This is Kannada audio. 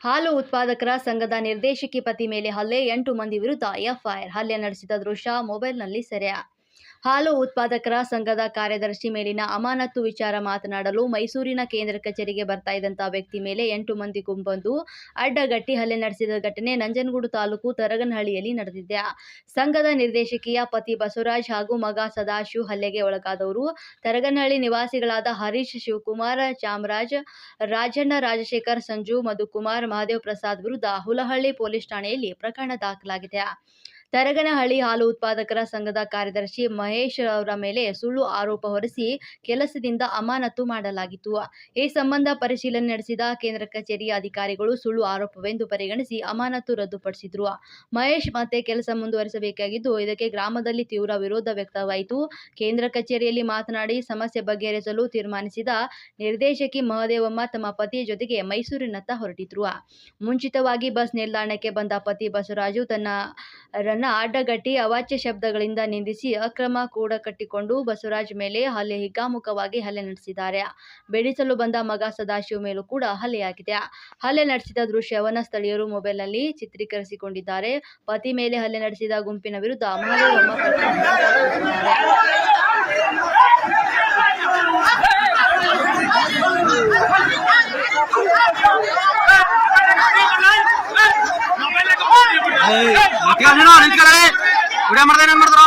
ಹಾಲು ಉತ್ಪಾದಕರ ಸಂಘದ ನಿರ್ದೇಶಕಿ ಪತಿ ಮೇಲೆ ಹಲ್ಲೆ ಎಂಟು ಮಂದಿ ವಿರುದ್ಧ ಎಫ್ಐಆರ್. ಹಲ್ಲೆ ನಡೆಸಿದ ದೃಶ್ಯ ಮೊಬೈಲ್ನಲ್ಲಿ ಸೆರೆ ಹಾಲು ಉತ್ಪಾದಕರ ಸಂಘದ ಕಾರ್ಯದರ್ಶಿ ಮೇಲಿನ ಅಮಾನತು ವಿಚಾರ ಮಾತನಾಡಲು ಮೈಸೂರಿನ ಕೇಂದ್ರ ಕಚೇರಿಗೆ ಬರ್ತಾ ಇದ್ದಂತಹ ವ್ಯಕ್ತಿ ಮೇಲೆ ಎಂಟು ಮಂದಿ ಗುಂಪೊಂದು ಅಡ್ಡಗಟ್ಟಿ ಹಲ್ಲೆ ನಡೆಸಿದ ಘಟನೆ ನಂಜನಗೂಡು ತಾಲೂಕು ತರಗನಹಳ್ಳಿಯಲ್ಲಿ ನಡೆದಿದೆ. ಸಂಘದ ನಿರ್ದೇಶಕಿಯ ಪತಿ ಬಸವರಾಜ್ ಹಾಗೂ ಮಗ ಸದಾಶಿವ್ ಹಲ್ಲೆಗೆ ಒಳಗಾದವರು. ತರಗನಹಳ್ಳಿ ನಿವಾಸಿಗಳಾದ ಹರೀಶ್, ಶಿವಕುಮಾರ್, ಚಾಮರಾಜ್, ರಾಜಣ್ಣ, ರಾಜಶೇಖರ್, ಸಂಜು, ಮಧುಕುಮಾರ್, ಮಹಾದೇವ್ ಪ್ರಸಾದ್ ವಿರುದ್ಧ ಹುಲಹಳ್ಳಿ ಪೊಲೀಸ್ ಠಾಣೆಯಲ್ಲಿ ಪ್ರಕರಣ ದಾಖಲಾಗಿದೆ. ತರಗನಹಳ್ಳಿ ಹಾಲು ಉತ್ಪಾದಕರ ಸಂಘದ ಕಾರ್ಯದರ್ಶಿ ಮಹೇಶ್ ಅವರ ಮೇಲೆ ಸುಳ್ಳು ಆರೋಪ ಹೊರಿಸಿ ಕೆಲಸದಿಂದ ಅಮಾನತು ಮಾಡಲಾಗಿತ್ತು. ಈ ಸಂಬಂಧ ಪರಿಶೀಲನೆ ನಡೆಸಿದ ಕೇಂದ್ರ ಕಚೇರಿಯ ಅಧಿಕಾರಿಗಳು ಸುಳ್ಳು ಆರೋಪವೆಂದು ಪರಿಗಣಿಸಿ ಅಮಾನತು ರದ್ದುಪಡಿಸಿದ್ರು. ಮಹೇಶ್ ಮತ್ತೆ ಕೆಲಸ ಮುಂದುವರಿಸಬೇಕಾಗಿದ್ದು, ಇದಕ್ಕೆ ಗ್ರಾಮದಲ್ಲಿ ತೀವ್ರ ವಿರೋಧ ವ್ಯಕ್ತವಾಯಿತು. ಕೇಂದ್ರ ಕಚೇರಿಯಲ್ಲಿ ಮಾತನಾಡಿ ಸಮಸ್ಯೆ ಬಗೆಹರಿಸಲು ತೀರ್ಮಾನಿಸಿದ ನಿರ್ದೇಶಕಿ ಮಹದೇವಮ್ಮ ತಮ್ಮ ಪತಿಯ ಜೊತೆಗೆ ಮೈಸೂರಿನತ್ತ ಹೊರಟಿದ್ರು. ಮುಂಚಿತವಾಗಿ ಬಸ್ ನಿಲ್ದಾಣಕ್ಕೆ ಬಂದ ಪತಿ ಬಸವರಾಜು ತನ್ನ ರನ್ನ ಅಡ್ಡಗಟ್ಟಿ ಅವಾಚ್ಯ ಶಬ್ದಗಳಿಂದ ನಿಂದಿಸಿ ಅಕ್ರಮ ಕೂಡ ಕಟ್ಟಿಕೊಂಡು ಬಸವರಾಜ್ ಮೇಲೆ ಹಲ್ಲೆ ಹಿಗ್ಗಾಮುಖವಾಗಿ ಹಲ್ಲೆ ನಡೆಸಿದ್ದಾರೆ. ಬೆಡಿಸಲು ಬಂದ ಮಗ ಸದಾಶಿವ ಮೇಲೂ ಕೂಡ ಹಲ್ಲೆಯಾಗಿದೆ. ಹಲ್ಲೆ ನಡೆಸಿದ ದೃಶ್ಯವನ್ನ ಸ್ಥಳೀಯರು ಮೊಬೈಲ್ನಲ್ಲಿ ಚಿತ್ರೀಕರಿಸಿಕೊಂಡಿದ್ದಾರೆ. ಪತಿ ಮೇಲೆ ಹಲ್ಲೆ ನಡೆಸಿದ ಗುಂಪಿನ ವಿರುದ್ಧ ಕಾನೂನು ಅಧಿಕಾರಿ ವಿಡಿಯೋ ಮಾಡ್ದೆ ಏನ್ ಮಾಡಿದ್ರು